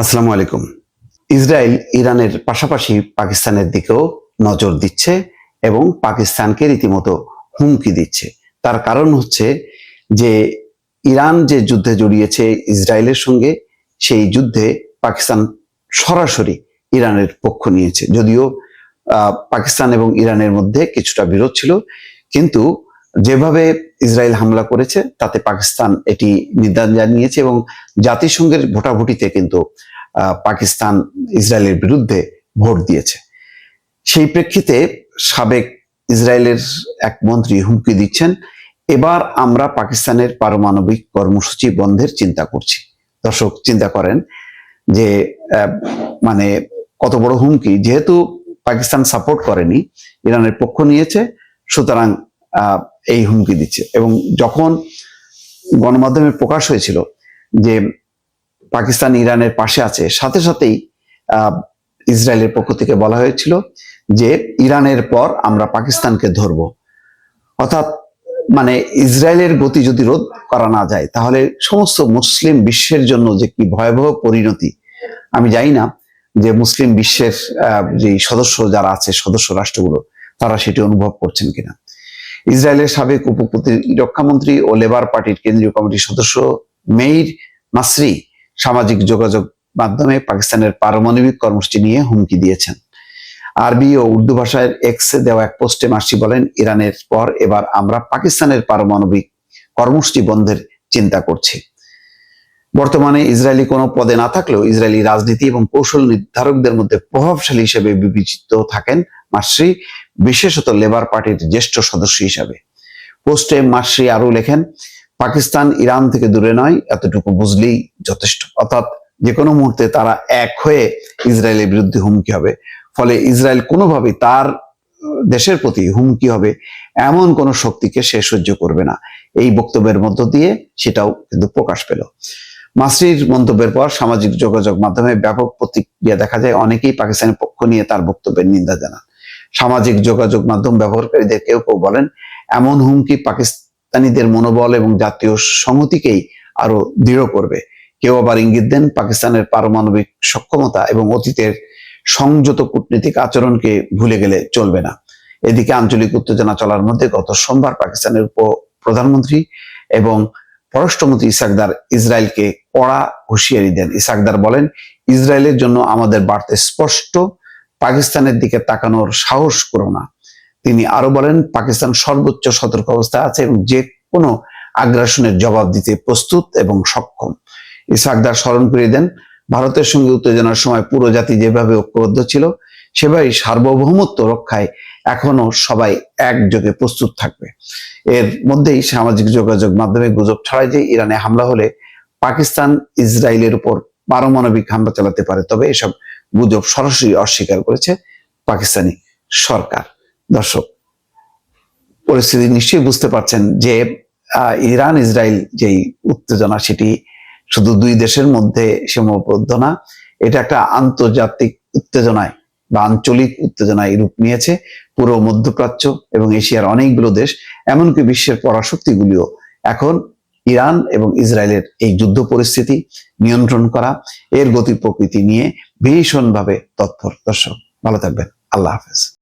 আসসালামু আলাইকুম। ইসরায়েল ইরানের পাশাপাশি পাকিস্তানের দিকেও নজর দিচ্ছে এবং পাকিস্তানকে রীতিমতো হুমকি দিচ্ছে। তার কারণ হচ্ছে যে ইরান যে যুদ্ধে জড়িয়েছে ইসরায়েলের সঙ্গে, সেই যুদ্ধে পাকিস্তান সরাসরি ইরানের পক্ষ নিয়েছে। যদিও পাকিস্তান এবং ইরানের মধ্যে কিছুটা বিরোধ ছিল, কিন্তু যেভাবে ইসরায়েল হামলা করেছে, তাতে পাকিস্তান এটি নিদান জানিয়েছে এবং জাতিসংঘের ভোটাভুটিতে কিন্তু পাকিস্তান ইসরায়েলের বিরুদ্ধে ভোট দিয়েছে। সেই প্রেক্ষিতে সাবেক ইসরায়েলের এক মন্ত্রী হুমকি দিচ্ছেন, এবার আমরা পাকিস্তানের পারমাণবিক কর্মসূচি বন্ধের চিন্তা করছি। দর্শক, চিন্তা করেন যে মানে কত বড় হুমকি, যেহেতু পাকিস্তান সাপোর্ট করেনি, ইরানের পক্ষ নিয়েছে, সুতরাং এই হুমকি দিচ্ছে। এবং যখন গণমাধ্যমে প্রকাশ হয়েছিল যে পাকিস্তান ইরানের পাশে আছে, সাথে সাথেই ইসরায়েলের পক্ষ থেকে বলা হয়েছিল যে ইরানের পর আমরা পাকিস্তানকে ধরব। অর্থাৎ মানে ইসরায়েলের গতি যদি রোধ করা না যায়, তাহলে সমস্ত মুসলিম বিশ্বের জন্য যে কি ভয়াবহ পরিণতি, আমি জানি না যে মুসলিম বিশ্বের যে সদস্য যারা আছে, সদস্য রাষ্ট্রগুলো, তারা সেটি অনুভব করছেন কিনা। ইসরায়েলের সাবেক উপপ্রতিরক্ষামন্ত্রী ও লেবার পার্টির কেন্দ্রীয় কমিটির সদস্য মেইর নাসরি সামাজিক যোগাযোগ মাধ্যমে পাকিস্তানের পারমাণবিক কর্মসূচি নিয়ে হুমকি দিয়েছেন। আরবি ও উর্দু ভাষায় এক্সে দেওয়া এক পোস্টে মাসি বলেন, ইরানের পর এবার আমরা পাকিস্তানের পারমাণবিক কর্মসূচি বন্ধের চিন্তা করছি। বর্তমানে ইসরায়েলি কোনো পদে না থাকলেও ইসরায়েলি রাজনীতি এবং কৌশল নির্ধারকদের মধ্যে প্রভাবশালী হিসেবে বিবেচিত থাকেন মাসরি বিশেষত লেবার পার্টির জ্যেষ্ঠ সদস্য হিসাবে। পোস্টে মাসরি আরও লেখেন, পাকিস্তান ইরান থেকে দূরে নয়, এতটুকু বুঝলেই যথেষ্ট। অর্থাৎ যে কোনো মুহূর্তে তারা এক হয়ে ইসরায়েলের বিরুদ্ধে হুমকি হবে। ফলে ইসরায়েল কোনোভাবেই তার দেশের প্রতি হুমকি হবে এমন কোন শক্তিকে সে সহ্য করবে না। এই বক্তব্যের মধ্য দিয়ে সেটাও কিন্তু প্রকাশ পেল। মাসরির মন্তব্যের পর সামাজিক যোগাযোগ মাধ্যমে ব্যাপক প্রতিক্রিয়া দেখা যায়। অনেকেই পাকিস্তানের পক্ষ নিয়ে তার বক্তব্যের নিন্দা জানান। সামাজিক যোগাযোগ মাধ্যম ব্যবহারকারীদের কেউ কেউ বলেন, এমন হুমকি পাকিস্তানিদের মনোবল এবং জাতীয় সংহতিকেই আরও দৃঢ় করবে। কেউ আবার ইঙ্গিত দেন, পাকিস্তানের পারমাণবিক সক্ষমতা এবং অতীতের সংযত কূটনীতিক আচরণকে ভুলে গেলে চলবে না। এদিকে আঞ্চলিক উত্তেজনা চলার মধ্যে গত সোমবার পাকিস্তানের উপ প্রধানমন্ত্রী এবং পররাষ্ট্রমন্ত্রী ইসাকদার ইসরায়েলকে কড়া হুঁশিয়ারি দেন। ইসাকদার বলেন, ইসরায়েলের জন্য আমাদের বার্তা স্পষ্ট পাকিস্তানের দিকে তাকানোর সাহস করো না। তিনি আরও বলেন, পাকিস্তান সর্বোচ্চ সতর্ক অবস্থায় আছে এবং যে কোনো আগ্রাসনের জবাব দিতে প্রস্তুত এবং সক্ষম। ইসাকদার স্মরণ করিয়ে দেন, ভারতের সঙ্গে উত্তেজনার সময় পুরো জাতি যেভাবে ঐক্যবদ্ধ ছিল, সেভাবেই সার্বভৌমত্ব রক্ষায় এখনও সবাই একযোগে প্রস্তুত থাকবে। এর মধ্যেই সামাজিক যোগাযোগ মাধ্যমে গুজব ছড়ায় যে ইরানে হামলা হলে পাকিস্তান ইসরায়েলের উপর পারমাণবিক হামলা চালাতে পারে। তবে এসব গুজব সরাসরি অস্বীকার করেছে পাকিস্তানি সরকার। দর্শক, পরিস্থিতি নিশ্চয়ই বুঝতে পারছেন যে ইরান, ইসরায়েল যেই উত্তেজনা, সেটি শুধু দুই দেশের মধ্যে সীমাবদ্ধ না, এটা একটা আন্তর্জাতিক উত্তেজনায় বা আঞ্চলিক উত্তেজনায় রূপ নিয়েছে পুরো মধ্যপ্রাচ্য এবং এশিয়ার অনেকগুলো দেশ, এমনকি বিশ্বের পরাশক্তিগুলিও। এখন ইরান এবং ইসরায়েলের এই যুদ্ধ পরিস্থিতি নিয়ন্ত্রণ করা, এর গতি প্রকৃতি নিয়ে ভীষণভাবে তৎপর। দর্শক, ভালো থাকবেন। আল্লাহ হাফেজ।